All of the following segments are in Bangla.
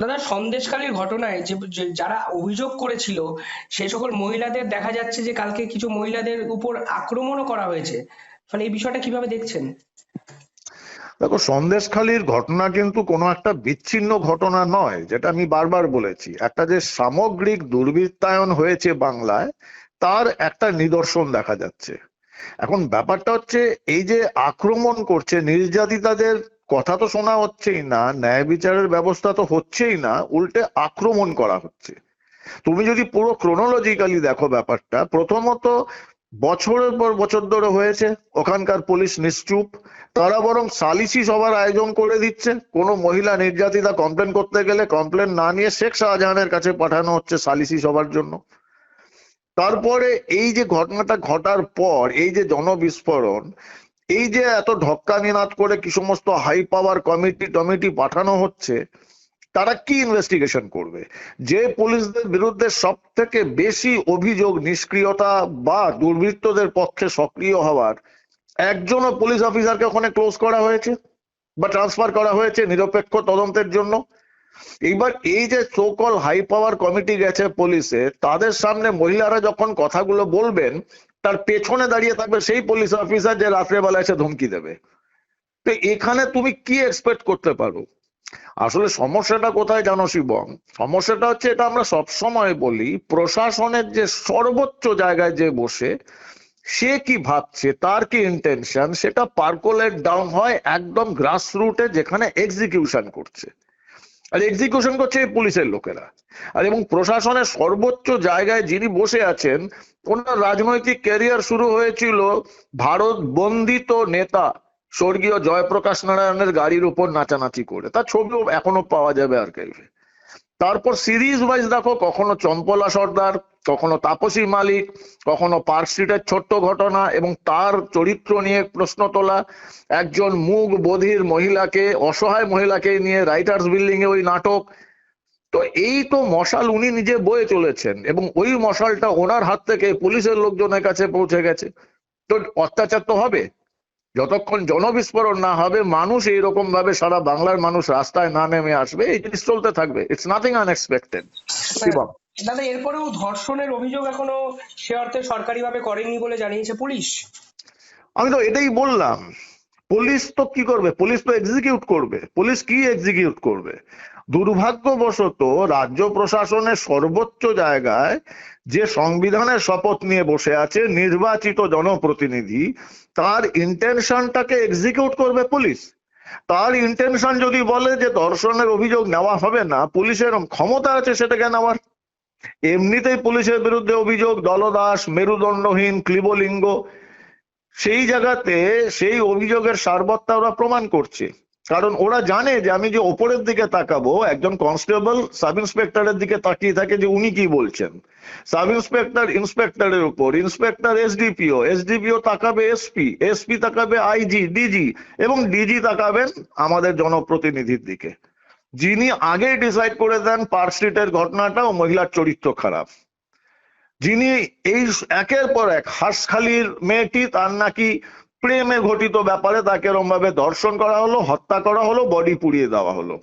দাদা, সন্দেশখালীর ঘটনায় যে যারা অভিযোগ করেছিল সেই সকল মহিলাদের দেখা যাচ্ছে যে কালকে কিছু মহিলাদের উপর আক্রমণও করা হয়েছে। মানে এই বিষয়টা কীভাবে দেখছেন? দেখো, সন্দেশখালীর ঘটনা কিন্তু কোনো একটা বিচ্ছিন্ন ঘটনা নয়, যেটা আমি বারবার বলেছি। একটা যে সামগ্রিক দুর্বৃত্তায়ন হয়েছে বাংলায়, তার একটা নিদর্শন দেখা যাচ্ছে। এখন ব্যাপারটা হচ্ছে, এই যে আক্রমণ করছে নির্যাতিতাদের কথা তো শোনা হচ্ছেই না, ন্যায় বিচারের ব্যবস্থা তো হচ্ছেই না, উল্টে আক্রমণ করা হচ্ছে। তুমি যদি পুরো ক্রোনোলজিক্যালি দেখো ব্যাপারটা, প্রথমত বছরের পর বছর ধরে হয়েছে, ওখানকার পুলিশ নিশ্চুপ, তারা বরং সালিসি সভার আয়োজন করে দিচ্ছে। কোনো মহিলা নির্যাতিতা কমপ্লেন করতে গেলে কমপ্লেন না নিয়ে শেখ শাহজাহানের কাছে পাঠানো হচ্ছে সালিসি সভার জন্য। তারপরে এই যে ঘটনাটা ঘটার পর, এই যে জনবিস্ফোরণ এই যে এত ঢক্কানিনাদ করে কি সমস্ত হাই পাওয়ার কমিটি টমিটি পাঠানো হচ্ছে, তারা কি ইনভেস্টিগেশন করবে? যে পুলিশদের বিরুদ্ধে সব থেকে বেশি অভিযোগ নিষ্ক্রিয়তা বা দুর্বৃত্তদের পক্ষে সক্রিয় হওয়ার, একজনও পুলিশ অফিসারকে ওখানে ক্লোজ করা হয়েছে বা ট্রান্সফার করা হয়েছে নিরপেক্ষ তদন্তের জন্য? এইবার এই যে সোকল হাই পাওয়ার কমিটি গেছে পুলিশে, তাদের সামনে মহিলারা যখন কথাগুলো বলবেন তার পেছনে দাঁড়িয়ে থাকবে সেই পুলিশ অফিসার যে রাত্রেবেলা এসে ধমকি দেবে। তো এখানে তুমি কি এক্সপেক্ট করতে পারো? আসলে সমস্যাটা কোথায় জানো শিবম? সমস্যাটা হচ্ছে এটা আমরা সবসময় বলি, প্রশাসনের যে সর্বোচ্চ জায়গায় যে বসে, সে কি ভাবছে, তার কি ইন্টেনশন সেটা পার্কোলেট ডাউন হয়, একদম গ্রাস রুটে যেখানে এক্সিকিউশন করছে। আর এক্সিকিউশন করছে পুলিশের লোকেরা। আর এবং প্রশাসনের সর্বোচ্চ জায়গায় যিনি বসে আছেন, ওনার রাজনৈতিক ক্যারিয়ার শুরু হয়েছিল ভারত বন্দিত নেতা স্বর্গীয় জয়প্রকাশ নারায়ণের গাড়ির উপর নাচানাচি করে। তার ছবিও এখনও পাওয়া যাবে আর্কাইভে তারপর সিরিজ ওয়াইজ দেখো, কখনো চম্পলা সর্দার, কখনো তাপসী মালিক, কখনো পার্ক স্ট্রিটের ছোট্ট ঘটনা এবং তার চরিত্র নিয়ে প্রশ্ন তোলা। একজন মুখ বধির মহিলাকে, অসহায় মহিলাকে নিয়ে রাইটার্স বিল্ডিং এ ওই নাটক। তো এই তো মশাল উনি নিজে বয়ে চলেছেন এবং ওই মশালটা ওনার হাত থেকে পুলিশের লোকজনের কাছে পৌঁছে গেছে। তো অত্যাচার তো হবে। যতক্ষণ জনবিস্ফোরণ না হবে মানুষ এইরকম ভাবে সারা বাংলার মানুষ রাস্তায় না নেমে আসবে এই জিনিস চলতে থাকবে। It's nothing unexpected Shivam. দাদা এরপরেও ধর্ষণের অভিযোগ এখনও সে অর্থে সরকারিভাবে করেনি বলে জানিয়েছে পুলিশ। আমি তো এটাই বললাম পুলিশ তো কি করবে? পুলিশ তো এক্সিকিউট করবে। পুলিশ কি এক্সিকিউট করবে? দুর্ভাগ্যবশত রাজ্য প্রশাসনের সর্বোচ্চ জায়গায় যে সংবিধানের শপথ নিয়ে বসে আছে নির্বাচিত জনপ্রতিনিধি, তার ইন্টেনশনটাকে এক্সিকিউট করবে পুলিশ। তার ইন্টেনশন যদি বলে যে ধর্ষণের অভিযোগ নেওয়া হবে না, পুলিশের ক্ষমতা আছে সেটাকে নেওয়ার। এমনিতেই পুলিশের বিরুদ্ধে অভিযোগ, দলদাস, মেরুদণ্ডহীন, ক্লিবলিঙ্গ, সেই জায়গাতে সেই অভিযোগের সারবত্তা ওরা প্রমাণ করছে। কারণ ওরা জানে যে আমি যে ওপরের দিকে তাকাবো, একজন কনস্টেবল সাব ইন্সপেক্টরের দিকে তাকিয়ে থাকে যে উনি কি বলছেন। সাব ইন্সপেক্টর ইন্সপেক্টরের উপর, ইন্সপেক্টর এসডিপিও এসডিপিও তাকাবে এসপি এসপি তাকাবে আইজি, ডিজি এবং ডিজি তাকাবেন আমাদের জনপ্রতিনিধির দিকে। যিনি আগেই ডিসাইড করে দেন পার্ক স্ট্রিটের ঘটনাটা ও মহিলার চরিত্র খারাপ। যিনি এই একের পর এক হাসখালির মেয়েটি, তার নাকি প্রেমে ঘটিত ব্যাপারে তাকে এরম ভাবে ধর্ষণ করা হলো, হত্যা করা হলো বডি পুড়িয়ে দেওয়া হলো।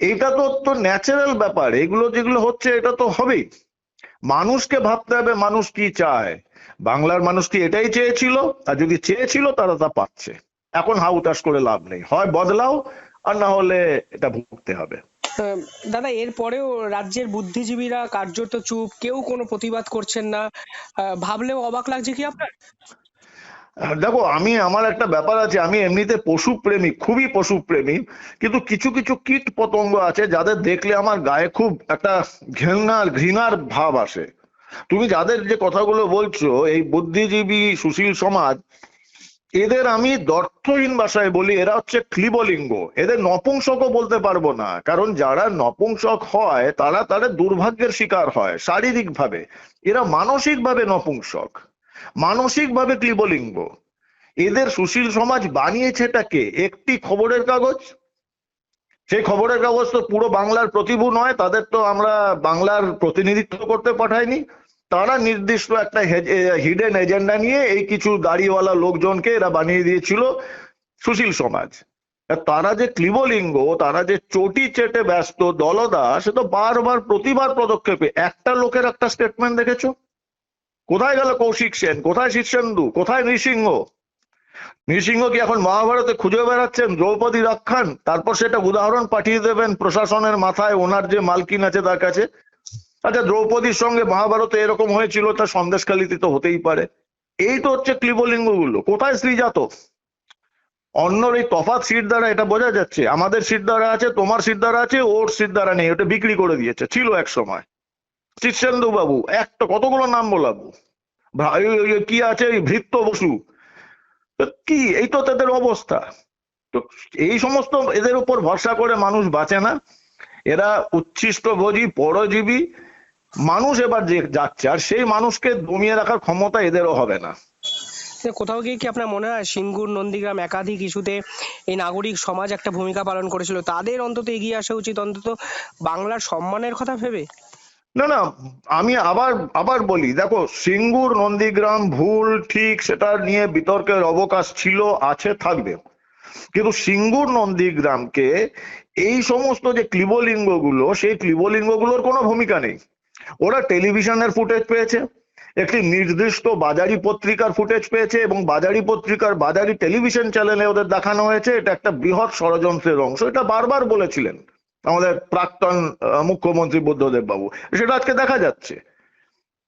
এটা তো তো ন্যাচারাল ব্যাপার। এগুলো যেগুলো হচ্ছে, এটা তো হবেই। মানুষকে ভাবতে হবে, মানুষ কি চায়। বাংলার মানুষ কি এটাই চেয়েছিল? আর যদি চেয়েছিল, তারা তা পাচ্ছে। এখন হাউতাস করে লাভ নেই। হয় বদলাও, আর না হলে এটা ভুগতে হবে। দাদা, এরপরেও রাজ্যের বুদ্ধিজীবীরা কার্যত চুপ, কেউ কোনো প্রতিবাদ করছেন না। ভাবলেও অবাক লাগছে কি আপনার? দেখো, আমি আমার একটা ব্যাপার আছে, আমি এমনিতে পশু প্রেমী খুবই পশু প্রেমী কিন্তু কিছু কিছু কীট পতঙ্গ আছে যাদের দেখলে আমার গায়ে খুব একটা ঘৃণার ঘৃণার ভাব আসে। তুমি যাদের যে কথাগুলো বলছো, এই বুদ্ধিজীবী সুশীল সমাজ, এদের আমি দর্থহীন ভাষায় বলি, এরা হচ্ছে ক্লিবলিঙ্গ। এদের নপুংসকও বলতে পারব না, কারণ যারা নপুংসক হয়, তারা তাদের দুর্ভাগ্যের শিকার হয়, শারীরিকভাবে। এরা মানসিকভাবে নপুংসক। মানসিকভাবে ক্লিবলিঙ্গ। এদের সুশীল সমাজ বানিয়েছেটাকে একটি খবরের কাগজ। সেই খবরের কাগজ তো পুরো বাংলার প্রতিভু নয়, তাদের তো আমরা বাংলার প্রতিনিধিত্ব করতে পাঠাইনি। তারা নির্দিষ্ট একটা হিডেন এজেন্ডা নিয়ে এই কিছু দাড়িওয়ালা লোকজনকে এরা বানিয়ে দিয়েছিল সুশীল সমাজ। তারা যে ক্লিবলিঙ্গ, তারা যে চটি চেটে ব্যস্ত দলদা, সে তো বারবার, প্রতিবার পদক্ষেপে, একটা লোকের একটা স্টেটমেন্ট দেখেছ? কোথায় গেল কৌশিক সেন? কোথায় শীর্ষেন্দু কোথায় নৃসিংহ? নৃসিংহ কি এখন মহাভারতে খুঁজে বেড়াচ্ছেন? দ্রৌপদী রক্ষান? তারপর সেটা উদাহরণ পাঠিয়ে দেবেন প্রশাসনের মাথায়, ওনার যে মালকিন আছে তার কাছে। আচ্ছা দ্রৌপদীর সঙ্গে মহাভারতে এরকম হয়েছিল, তা সন্দেশখালিতে তো হতেই পারে। এই তো হচ্ছে ক্লিবলিঙ্গগুলো কোথায় শ্রীজাত? অন্যর এই তফাৎ সিট দ্বারা এটা বোঝা যাচ্ছে। আমাদের সিট দ্বারা আছে, তোমার সিট দ্বারা আছে, ওর সিট দ্বারা নেই। ওটা বিক্রি করে দিয়েছে। ছিল এক সময়। শীর্ষেন্দু বাবু একটা কতগুলো নাম বলাবো কি আছে? ভৃত্য বসু। কি? এই তো তাদের অবস্থা। তো এই সমস্ত এদের উপর ভরসা করে মানুষ বাঁচে না। এরা উচ্ছিষ্ট ভোজী পরজীবী। মানুষ এবার যে যাচ্ছে, আর সেই মানুষকে দমিয়ে রাখার ক্ষমতা এদেরও হবে না। কোথাও গিয়ে কি আপনার মনে হয় সিঙ্গুর, নন্দীগ্রাম একাধিক ইস্যুতে এই নাগরিক সমাজ একটা ভূমিকা পালন করেছিল? তাদের অন্তত এগিয়ে আসা উচিত অন্তত বাংলার সম্মানের কথা ভেবে? না না, আমি আবার আবার বলি, দেখো, সিঙ্গুর, নন্দীগ্রাম, ভুল, ঠিক, সেটা নিয়ে বিতর্কের অবকাশ ছিল, আছে, থাকবে। কিন্তু সিঙ্গুর, নন্দীগ্রামকে এই সমস্ত যে ক্লিবলিঙ্গগুলো সেই ক্লিবলিঙ্গগুলোর কোনো ভূমিকা নেই। ওরা টেলিভিশনের ফুটেজ পেয়েছে, একটি নির্দিষ্ট বাজারি পত্রিকার ফুটেজ পেয়েছে, এবং বাজারি পত্রিকার বাজারি টেলিভিশন চ্যানেলে ওদের দেখানো হয়েছে, এটা একটা বৃহৎ ষড়যন্ত্রের অংশ, এটা বারবার বলেছিলেন। আমাদের প্রাক্তন মুখ্যমন্ত্রী বুদ্ধদেব বাবু। সেটা আজকে দেখা যাচ্ছে।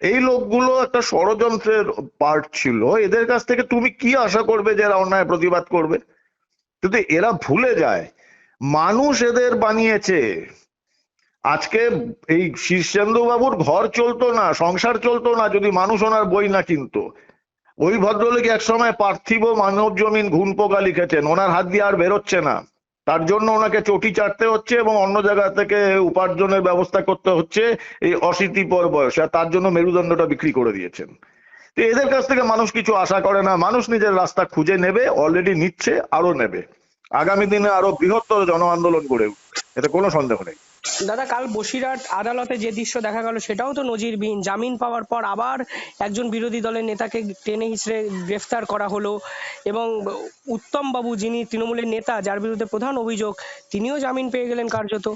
এই লোকগুলো একটা ষড়যন্ত্রের পার্ট ছিল। এদের কাছ থেকে তুমি কি আশা করবে যে এরা অন্যায় প্রতিবাদ করবে? কিন্তু এরা ভুলে যায়, মানুষ এদের বানিয়েছে। আজকে এই শীর্ষেন্দু বাবুর ঘর চলতো না, সংসার চলতো না, যদি মানুষ ওনার বই না কিনতো। ওই ভদ্রলোক একসময় পার্থিব মানব জমিন ঘুন পোকা লিখেছেন। ওনার হাত দিয়ে আর বেরোচ্ছে না। তার জন্য ওনাকে চটি চাটতে হচ্ছে এবং অন্য জায়গা থেকে উপার্জনের ব্যবস্থা করতে হচ্ছে এই অশীতিপর বয়স, আর তার জন্য মেরুদণ্ডটা বিক্রি করে দিয়েছেন। তো এদের কাছ থেকে মানুষ কিছু আশা করে না, মানুষ নিজের রাস্তা খুঁজে নেবে অলরেডি নিচ্ছে, আরও নেবে। আগামী দিনে আরও বৃহত্তর জন আন্দোলন গড়ে উঠবে, এতে কোনো সন্দেহ নেই। দাদা, কাল বসিরহাট আদালতে যে দৃশ্য দেখা গেল, সেটাও তো নজিরবিহীন। জামিন পাওয়ার পর আবার একজন বিরোধী দলের নেতাকে টেনে হিসড়ে গ্রেফতার করা হলো এবং উত্তম বাবু যিনি তৃণমূলের নেতা, যার বিরুদ্ধে প্রধান অভিযোগ, তিনিও জামিন পেয়ে গেলেন কার্যত।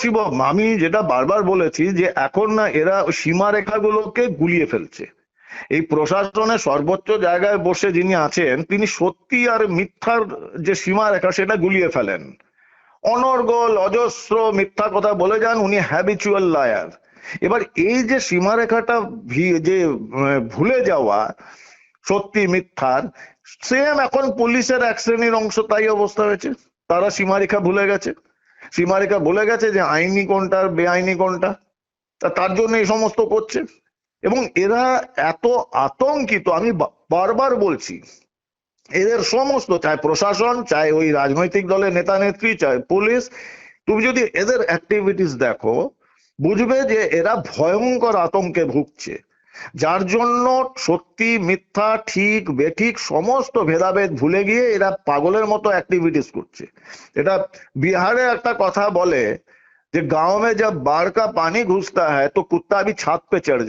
শিবম, আমি যেটা বারবার বলেছি যে এখন না এরা সীমারেখাগুলোকে গুলিয়ে ফেলছে। এই প্রশাসনের সর্বোচ্চ জায়গায় বসে যিনি আছেন, তিনি সত্যি আর মিথ্যার যে সীমারেখা, সেটা গুলিয়ে ফেলেন। অনর্গল, অজস্র মিথ্যা কথা বলে যান, উনি হ্যাবিচুয়াল লায়ার এবার এই যে সীমারেখাটা যে ভুলে যাওয়া সত্যি মিথ্যার সেম এখন পুলিশের এক শ্রেণির অংশ তাই অবস্থা হয়েছে। তারা সীমারেখা ভুলে গেছে। সীমারেখা ভুলে গেছে যে আইনি কোনটা আর বেআইনি কোনটা, তা তার জন্য এই সমস্ত করছে। এবং এরা এত আতঙ্কিত, আমি বারবার বলছি এদের সমস্ত চাই প্রশাসন, চাই ওই রাজনৈতিক দলের নেতা নেত্রী, চাই পুলিশ। তুমি যদি এদের অ্যাক্টিভিটিস দেখো, বুঝবে যে এরা ভয়ঙ্কর আতঙ্কে ভুগছে। যার জন্য সত্যি, মিথ্যা, ঠিক, বেঠিক সমস্ত ভেদাভেদ ভুলে গিয়ে এরা পাগলের মতো অ্যাক্টিভিটিস করছে। এটা বিহারে একটা কথা বলে যে गांव में जब बाढ़ का पानी घुसता है तो कुत्ता भी छात पे चढ़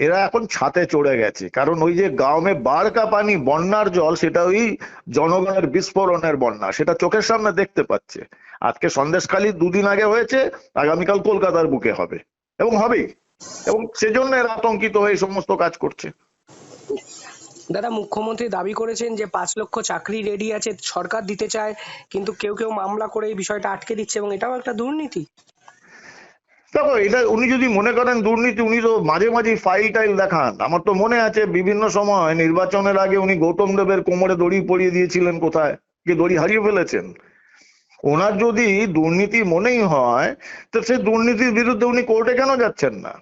এরা এখন ছাতে চড়ে গেছে। কারণ ওই যে গাঁওমে বাড় কা পানি, বন্যার জল, সেটা ওই জনগণের বিস্ফোরণের বন্যা, সেটা চোখের সামনে দেখতে পাচ্ছে। আজকে সন্দেশখালি দুদিন আগে হয়েছে, আগামীকাল কলকাতার বুকে হবে। এবং হবেই। এবং সেজন্য এরা আতঙ্কিত হয়ে সমস্ত কাজ করছে। দাদা, মুখ্যমন্ত্রী দাবি করেছেন যে পাঁচ লক্ষ চাকরি রেডি আছে, সরকার দিতে চায়, কিন্তু কেউ কেউ মামলা করে এই বিষয়টা আটকে দিচ্ছে, এবং এটাও একটা দুর্নীতি। দেখো, এটা উনি যদি মনে করেন দুর্নীতি, উনি তো মাঝে মাঝে ফাইল টাইল দেখান। আমার তো মনে আছে বিভিন্ন সময় নির্বাচনের আগে উনি গৌতম দেবের কোমরে দড়ি পরিয়ে দিয়েছিলেন কোথায়? কি দড়ি হারিয়ে ফেলেছেন। ওনার যদি দুর্নীতি মনেই হয়, তো সেই দুর্নীতির বিরুদ্ধে উনি কোর্টে কেন যাচ্ছেন না?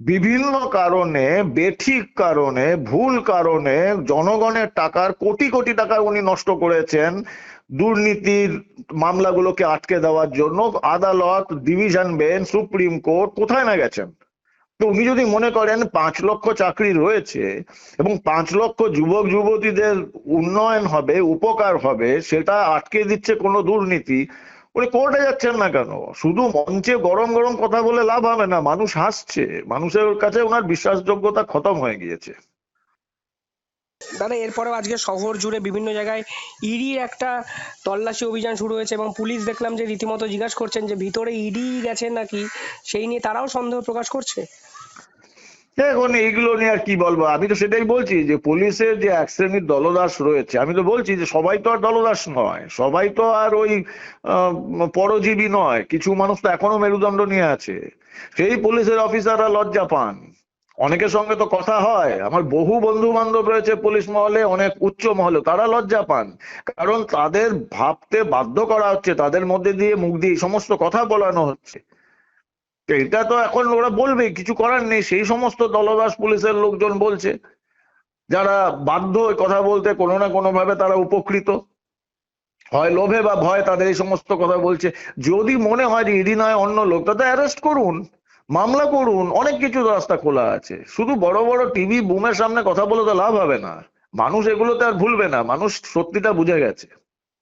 বিভিন্ন কারণে, বেঠিক কারণে, ভুল কারণে জনগণের টাকার কোটি কোটি টাকা উনি নষ্ট করেছেন। দুর্নীতির মামলাগুলোকে আটকে দেওয়ার জন্য আদালত ডিভিশন বেঞ্চ সুপ্রিম কোর্ট কোথায় না গেছেন? তো উনি যদি মনে করেন পাঁচ লক্ষ চাকরি রয়েছে এবং পাঁচ লক্ষ যুবক যুবতীদের উন্নয়ন হবে, উপকার হবে, সেটা আটকে দিচ্ছে কোনো দুর্নীতি, উনি কোর্টে যাচ্ছেন না কেন? শুধু মঞ্চে গরম গরম কথা বলে লাভ হবে না, মানুষ হাসছে, মানুষের কাছে ওনার বিশ্বাসযোগ্যতা খতম হয়ে গিয়েছে। দাদা, এরপরেও আজকে শহর জুড়ে বিভিন্ন জায়গায় ইডির একটা তল্লাশি অভিযান শুরু হয়েছে এবং পুলিশ দেখলাম যে রীতিমতো জিজ্ঞাসা করছেন যে ভিতরে ইডি গেছেন নাকি? সেই নিয়ে তারাও সন্দেহ প্রকাশ করছে। এখন এইগুলো নিয়ে আর কি বলব? আমি তো সেটাই বলছি যে পুলিশের যে এক শ্রেণির দলদাস রয়েছে, আমি তো বলছি যে সবাই তো আর দলদাস নয়, সবাই তো আর ওই পরজীবী নয়, কিছু মানুষ তো এখনও মেরুদণ্ড নিয়ে আছে। সেই পুলিশের অফিসাররা লজ্জা পান। অনেকের সঙ্গে তো কথা হয়। আমার বহু বন্ধু বান্ধব রয়েছে পুলিশ মহলে, অনেক উচ্চ মহলে, তারা লজ্জা পান। কারণ তাদের ভাবতে বাধ্য করা হচ্ছে, তাদের মধ্যে দিয়ে মুখ দিয়ে সমস্ত কথা বলানো হচ্ছে। এটা তো এখন ওরা বলবে, কিছু করার নেই, সেই সমস্ত দলদাস পুলিশের লোকজন বলছে। যারা বাধ্য কথা বলতে কোনো না কোনো ভাবে তারা উপকৃত। হয় লোভে বা ভয় তাদের এই সমস্ত কথা বলছে। যদি মনে হয় যে ইডি নয়, অন্য লোক, তাদের অ্যারেস্ট করুন। মামলা করুন, অনেক কিছু রাস্তা খোলা আছে। শুধু বড় বড় টিভি বুমের সামনে কথা বলে তো লাভ হবে না। মানুষ এগুলোতে আর ভুলবে না, মানুষ সত্যিটা বুঝে গেছে।